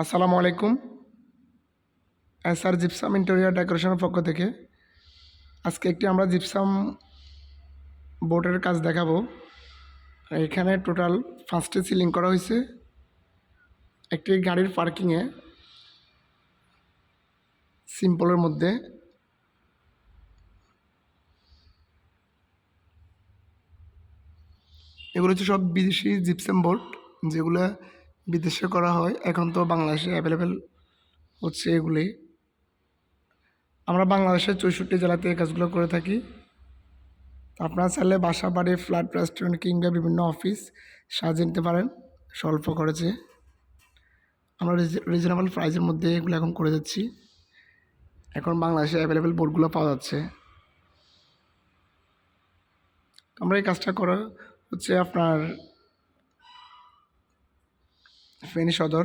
আসসালামু আলাইকুম। এস আর gypsum interior ডেকোরেশনের পক্ষ থেকে আজকে একটি আমরা জিপসাম বোর্ডের কাজ দেখাবো। এখানে টোটাল ফার্স্টে সিলিং করা হয়েছে। একটি গাড়ির পার্কিংয়ে সিম্পলের মধ্যে এগুলো হচ্ছে সব বিদেশি জিপসাম বোর্ড, যেগুলো বিদেশে করা হয়। এখন তো বাংলাদেশে অ্যাভেলেবেল হচ্ছে এগুলি। আমরা বাংলাদেশের চৌষট্টি জেলাতে এই কাজগুলো করে থাকি। আপনারা চাইলে বাসা, বাড়ি ফ্ল্যাট রেস্টুরেন্ট কিংবা বিভিন্ন অফিস সাজিয়ে নিতে পারেন। স্বল্প খরচে। আমরা রিজনেবল প্রাইসের মধ্যে এগুলো এখন করে যাচ্ছি। এখন বাংলাদেশে অ্যাভেলেবেল বোর্ডগুলো পাওয়া যাচ্ছে। আমরা এই কাজটা করা হচ্ছে আপনার ফেনী সদর।